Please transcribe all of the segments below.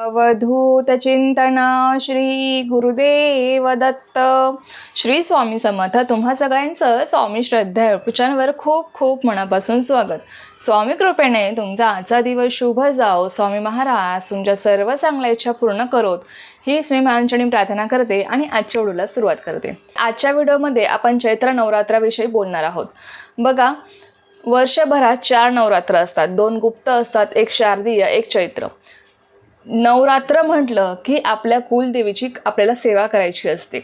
अवधूत चिंतना श्री गुरुदेव दत्त श्री स्वामी समर्थ तुम्हा सगळ्यांचं स्वामी श्रद्धा वर खूप खूप मनापासून स्वागत. स्वामी कृपेने तुमचा आजचा दिवस शुभ जाओ. स्वामी महाराज तुमच्या सर्व चांगल्या इच्छा पूर्ण करोत. ही मी महाराजांनी प्रार्थना करते आणि आजच्या व्हिडिओला सुरुवात करते. आजच्या व्हिडिओमध्ये आपण चैत्र नवरात्राविषयी बोलणार आहोत. बघा वर्षभरात चार नवरात्र असतात. दोन गुप्त असतात एक शारदीय एक चैत्र. नवरात्र म्हटलं की आपल्या कुलदेवीची आपल्याला सेवा करायची असते.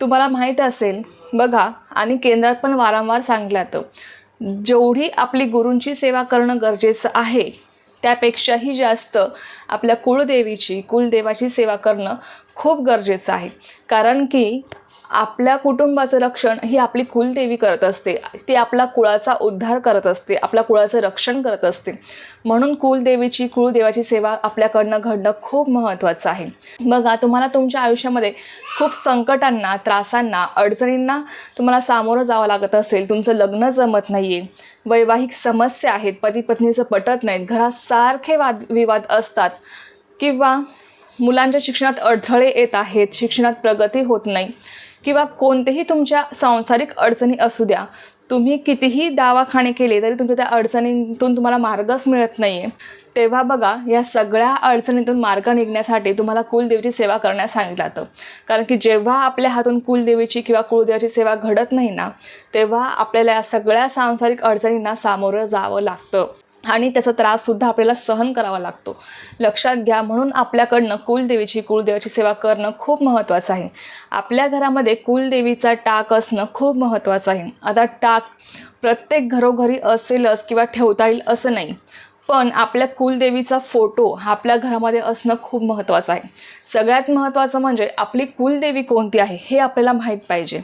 तुम्हाला माहीत असेल बघा आणि केंद्रात पण वारंवार सांगल्यात जेवढी आपली गुरूंची सेवा करणं गरजेचं आहे त्यापेक्षाही जास्त आपल्या कुळदेवीची कुलदेवाची सेवा करणं खूप गरजेचं आहे. कारण की आपल्या कुटुंबाचं रक्षण ही आपली कुलदेवी करत असते. ती आपला कुळाचा उद्धार करत असते आपल्या कुळाचं रक्षण करत असते. म्हणून कुलदेवीची कुळदेवाची सेवा आपल्याकडनं घडणं खूप महत्त्वाचं आहे. बघा तुम्हाला तुमच्या आयुष्यामध्ये खूप संकटांना त्रासांना अडचणींना तुम्हाला सामोरं जावं लागत असेल. तुमचं लग्न जमत नाही आहे वैवाहिक समस्या आहेत पती पत्नीचं पटत नाहीत. घरात सारखे वाद विवाद असतात. किंवा मुलांच्या शिक्षणात अडथळे येत आहेत शिक्षणात प्रगती होत नाही. किंवा कोणतेही तुमच्या सांसारिक अडचणी असू द्या तुम्ही कितीही दावाखाने केले तरी तुमच्या त्या अडचणींतून तुम्हाला मार्गच मिळत नाही आहे तेव्हा बघा या सगळ्या अडचणीतून मार्ग निघण्यासाठी तुम्हाला कुलदेवीची सेवा करण्यास सांगितलं जातं. कारण की जेव्हा आपल्या हातून कुलदेवीची किंवा कुळदेवाची सेवा घडत नाही ना तेव्हा आपल्याला या सगळ्या सांसारिक अडचणींना सामोरं जावं लागतं. आणि त्याचा त्राससुद्धा आपल्याला सहन करावा लागतो. लक्षात घ्या म्हणून आपल्याकडनं कुलदेवीची कुलदेवाची सेवा करणं खूप महत्त्वाचं आहे. आपल्या घरामध्ये कुलदेवीचा टाक असणं खूप महत्त्वाचं आहे. आता टाक प्रत्येक घरोघरी असेलच किंवा ठेवता येईल असं नाही. पण आपल्या कुलदेवीचा फोटो हा आपल्या घरामध्ये असणं खूप महत्त्वाचं आहे. सगळ्यात महत्त्वाचं म्हणजे आपली कुलदेवी कोणती आहे हे आपल्याला माहीत पाहिजे.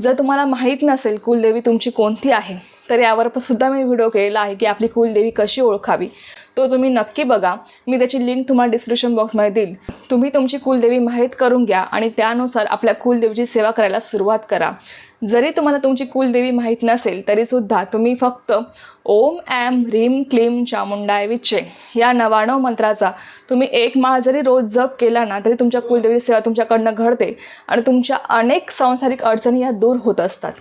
जर तुम्हाला माहीत नसेल कुलदेवी तुमची कोणती आहे तर यावर पण सुद्धा मी व्हिडिओ केलेला आहे की आपली कुलदेवी कशी ओळखावी. तो तुम्ही नक्की बघा. मी त्याची लिंक तुम्हाला डिस्क्रिप्शन बॉक्समध्ये देईल. तुम्ही तुमची कुलदेवी माहीत करून घ्या आणि त्यानुसार आपल्या कुलदेवीची सेवा करायला सुरुवात करा. जरी तुम्हाला तुमची कुलदेवी माहीत नसेल तरीसुद्धा तुम्ही फक्त ओम ॲम ह्रीम क्लीम चामुंडाय विच्चे या नवाणव मंत्राचा तुम्ही एक माळ जरी रोज जप केला ना तरी तुमच्या कुलदेवी सेवा तुमच्याकडनं घडते आणि तुमच्या अनेक सांसारिक अडचणी या दूर होत असतात.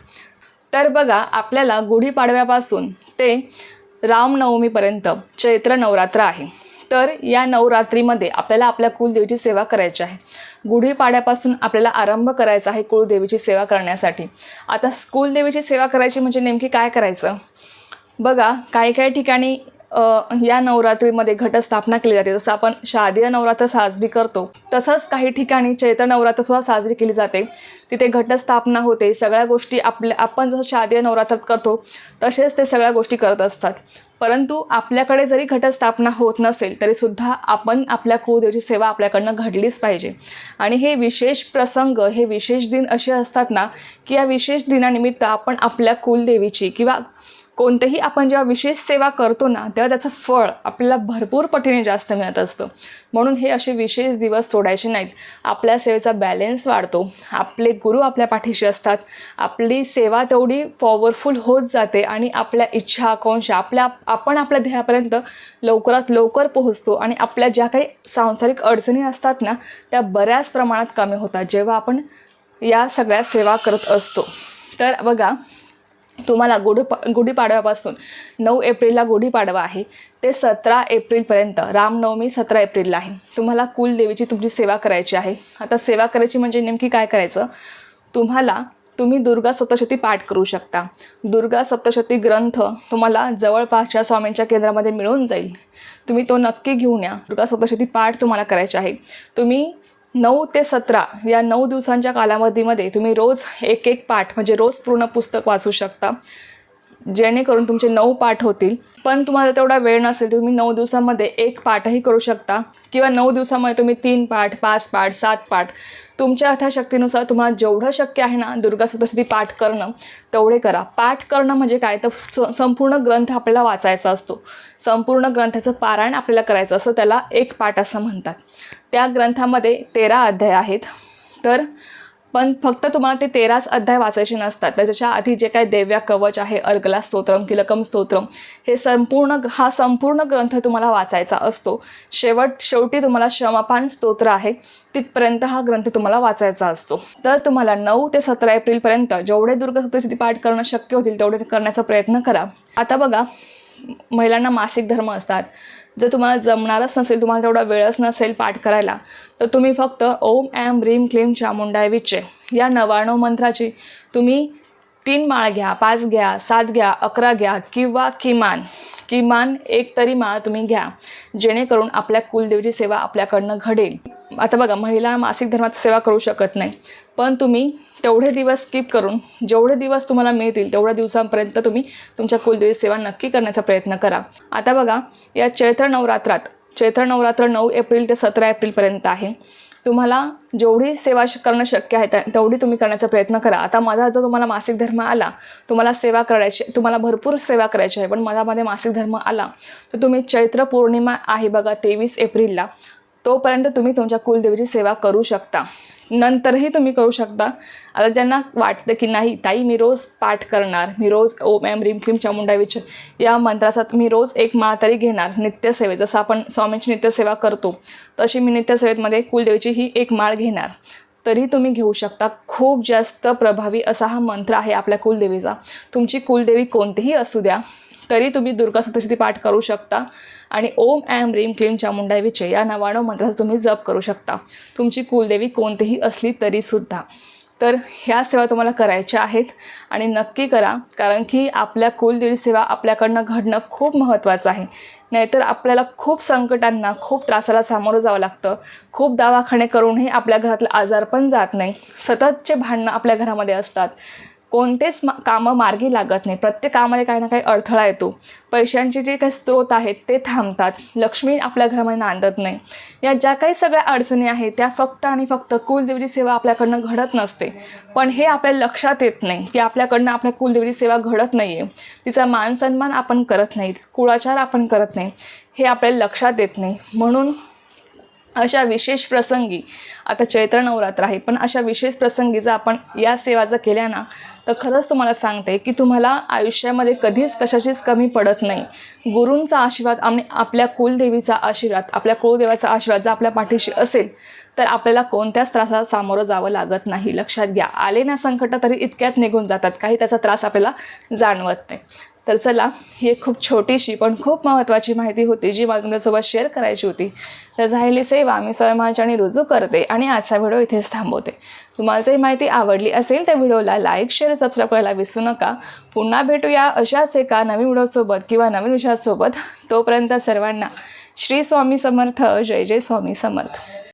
तर बघा आपल्याला गुढीपाडव्यापासून ते रामनवमीपर्यंत चैत्र नवरात्र आहे. तर या नवरात्रीमध्ये आपल्याला आपल्या कुलदेवीची सेवा करायची आहे. गुढीपाड्यापासून आपल्याला आरंभ करायचा आहे कुलदेवीची सेवा करण्यासाठी. आता कुलदेवीची सेवा करायची म्हणजे नेमकी काय करायचं? बघा काही काही ठिकाणी या नवरात्रीमध्ये घटस्थापना केली जाते. जसं आपण शारदीय नवरात्र साजरी करतो तसंच काही ठिकाणी चैत्र नवरात्रसुद्धा साजरी केली जाते. तिथे घटस्थापना होते. सगळ्या गोष्टी आपल्या आपण जसं शारदीय नवरात्रात करतो तसेच ते सगळ्या गोष्टी करत असतात. परंतु आपल्याकडे जरी घटस्थापना होत नसेल तरीसुद्धा आपण आपल्या कुलदेवीची सेवा आपल्याकडनं घडलीच पाहिजे. आणि हे विशेष प्रसंग हे विशेष दिन असे असतात ना की या विशेष दिनानिमित्त आपण आपल्या कुलदेवीची किंवा कोणतेही आपण जेव्हा विशेष सेवा करतो ना तेव्हा त्याचं फळ आपल्याला भरपूर पटीने जास्त मिळत असतं. म्हणून हे असे विशेष दिवस सोडायचे नाहीत. आपल्या सेवेचा बॅलेन्स वाढतो. आपले गुरु आपल्या पाठीशी असतात. आपली सेवा तेवढी पॉवरफुल होत जाते आणि आपल्या इच्छा आकांक्षा आपल्या आपण आपल्या ध्येयापर्यंत लवकरात लवकर पोहोचतो आणि आपल्या ज्या काही सांसारिक अडचणी असतात ना त्या बऱ्याच प्रमाणात कमी होतात जेव्हा आपण या सगळ्या सेवा करत असतो. तर बघा तुम्हाला गुढी गुढीपाडव्यापासून नऊ एप्रिलला गुढीपाडवा आहे. ते सतरा एप्रिलपर्यंत रामनवमी सतरा एप्रिलला आहे. तुम्हाला कुलदेवीची तुमची सेवा करायची आहे. आता सेवा करायची म्हणजे नेमकी काय करायचं? तुम्हाला तुम्ही दुर्गा सप्तशती पाठ करू शकता. दुर्गा सप्तशती ग्रंथ तुम्हाला जवळपासच्या स्वामींच्या केंद्रामध्ये मिळून जाईल. तुम्ही तो नक्की घेऊन या. दुर्गा सप्तशती पाठ तुम्हाला करायचा आहे. तुम्ही नऊ ते सतरा या नऊ दिवसांच्या कालावधीमध्ये तुम्ही रोज एक एक पाठ म्हणजे रोज पूर्ण पुस्तक वाचू शकता. जेणेकरून तुमचे नऊ पाठ होतील. पण तुम्हाला तेवढा वेळ नसेल तर तुम्ही नऊ दिवसामध्ये एक पाठही करू शकता. किंवा नऊ दिवसामध्ये तुम्ही तीन पाठ पाच पाठ सात पाठ. तुमच्या अथाशक्तीनुसार तुम्हाला जेवढं शक्य आहे ना दुर्गा सप्तशती पाठ करणं तेवढे करा. पाठ करणं म्हणजे काय? तर स- संपूर्ण ग्रंथ आपल्याला वाचायचा असतो. संपूर्ण ग्रंथाचं पारायण आपल्याला करायचं असं त्याला एक पाठ असं म्हणतात. त्या ग्रंथामध्ये तेरा अध्याय आहेत. तर पण फक्त तुम्हाला ते तेराच अध्याय वाचायचे नसतात. त्याच्या आधी जे काय देव्या कवच आहे अर्गला स्तोत्रम किलकम स्तोत्रम हे संपूर्ण हा संपूर्ण ग्रंथ तुम्हाला वाचायचा असतो. शेवट शेवटी तुम्हाला क्षमापान स्तोत्र आहे. तिथपर्यंत हा ग्रंथ तुम्हाला वाचायचा असतो. तर तुम्हाला नऊ ते सतरा एप्रिलपर्यंत जेवढे दुर्गसप्तशती पाठ करणं शक्य होतील तेवढे करण्याचा प्रयत्न करा. आता बघा महिलांना मासिक धर्म असतात. जर तुम्हाला जमणारच नसेल तुम्हाला तेवढा वेळच नसेल पाठ करायला तर तुम्ही फक्त ओम ॲम ह्रीम क्लीम चामुंडाय विचे या नवाणव मंत्राची तुम्ही तीन माळ घ्या पाच घ्या सात घ्या अकरा घ्या किंवा किमान किमान एक तरी माळ तुम्ही घ्या जेणेकरून आपल्या कुलदेवीची सेवा आपल्याकडनं घडेल. आता बघा महिला मासिक धर्मात सेवा करू शकत नाही पण तुम्ही तेवढे दिवस स्किप करून जेवढे दिवस तुम्हाला मिळतील तेवढ्या दिवसांपर्यंत तुम्ही तुमच्या कुलदेवी सेवा नक्की करण्याचा प्रयत्न करा. आता बघा या चैत्र नवरात्रात चैत्र नवरात्र नऊ एप्रिल ते सतरा एप्रिलपर्यंत आहे. तुम्हाला जेवढी सेवा श- करणं शक्य आहे तेवढी तुम्ही करण्याचा प्रयत्न करा. आता माझा जर तुम्हाला मासिक धर्म आला तुम्हाला सेवा करायची तुम्हाला भरपूर सेवा करायची आहे पण माझ्यामध्ये मासिक धर्म आला तर तुम्ही चैत्र पौर्णिमा आहे बघा तेवीस एप्रिलला. तोपर्यंत तुम्ही तुमच्या कुलदेवीची सेवा करू शकता. नंतरही तुम्ही करू शकता. आता ज्यांना वाटतं की नाही ताई मी रोज पाठ करणार मी रोज ओम एम रिम क्लीम चामुंडा विच या मंत्राचा मी रोज एक माळ तरी घेणार नित्यसेवे. जसं आपण स्वामींची नित्यसेवा करतो तशी मी नित्यसेवेमध्ये कुलदेवीची ही एक माळ घेणार. तरी तुम्ही घेऊ शकता. खूप जास्त प्रभावी असा हा मंत्र आहे आपल्या कुलदेवीचा. तुमची कुलदेवी कोणतीही असू द्या तरी तुम्ही दुर्गा सप्तशती पाठ करू शकता. आणि ओम ॲम रीम क्लीम चामुंडा विचे या नवाणव मंत्राचा तुम्ही जप करू शकता. तुमची कुलदेवी कोणतीही असली तरीसुद्धा तर ह्या सेवा तुम्हाला करायच्या आहेत आणि नक्की करा कारण की आपल्या कुलदेवी सेवा आपल्याकडनं घडणं खूप महत्त्वाचं आहे. नाहीतर आपल्याला खूप संकटांना खूप त्रासाला सामोरं जावं लागतं. खूप दवाखाने करूनही आपल्या घरातलं आजार पण जात नाही. सततचे भांडणं आपल्या घरामध्ये असतात. कोणतेच मा कामं मार्गी लागत नाही प्रत्येक कामामध्ये काही ना काही अडथळा येतो. पैशांचे जे काही स्रोत आहेत ते थांबतात. लक्ष्मी आपल्या घरामध्ये नांदत नाही. या ज्या काही सगळ्या अडचणी आहेत त्या फक्त आणि फक्त कुलदेवीची सेवा आपल्याकडनं घडत नसते. पण हे आपल्या लक्षात येत नाही की आपल्याकडनं आपल्या कुलदेवीची सेवा घडत नाही आहे तिचा मान सन्मान आपण करत नाहीत. कुळाचार आपण करत नाही. हे आपल्याला लक्षात येत नाही. म्हणून अशा विशेष प्रसंगी आता चैत्र नवरात्र आहे पण अशा विशेष प्रसंगी जर आपण या सेवा जर केल्या ना तर खरंच तुम्हाला सांगते की तुम्हाला आयुष्यामध्ये कधीच कशाचीच कमी पडत नाही. गुरूंचा आशीर्वाद आणि आपल्या कुलदेवीचा आशीर्वाद आपल्या कुळदेवाचा आशीर्वाद जर आपल्या पाठीशी असेल तर आपल्याला कोणत्याच त्रासाला सामोरं जावं लागत नाही. लक्षात घ्या आले ना संकट तरी इतक्यात निघून जातात काही त्याचा त्रास आपल्याला जाणवत नाही. तर चला ही एक खूप छोटीशी पण खूप महत्त्वाची माहिती होती जी मला तुमच्यासोबत शेअर करायची होती. तर झालेली सेवा मी स्वयंमाच्याने रुजू करते आणि आजचा व्हिडिओ इथेच थांबवते. तुम्हाला जर ही माहिती आवडली असेल तर व्हिडिओला लाईक शेअर सबस्क्राईब करायला विसरू नका. पुन्हा भेटूया अशाच एका नवीन व्हिडिओसोबत किंवा नवीन विषयासोबत. तोपर्यंत सर्वांना श्री स्वामी समर्थ जय जय स्वामी समर्थ.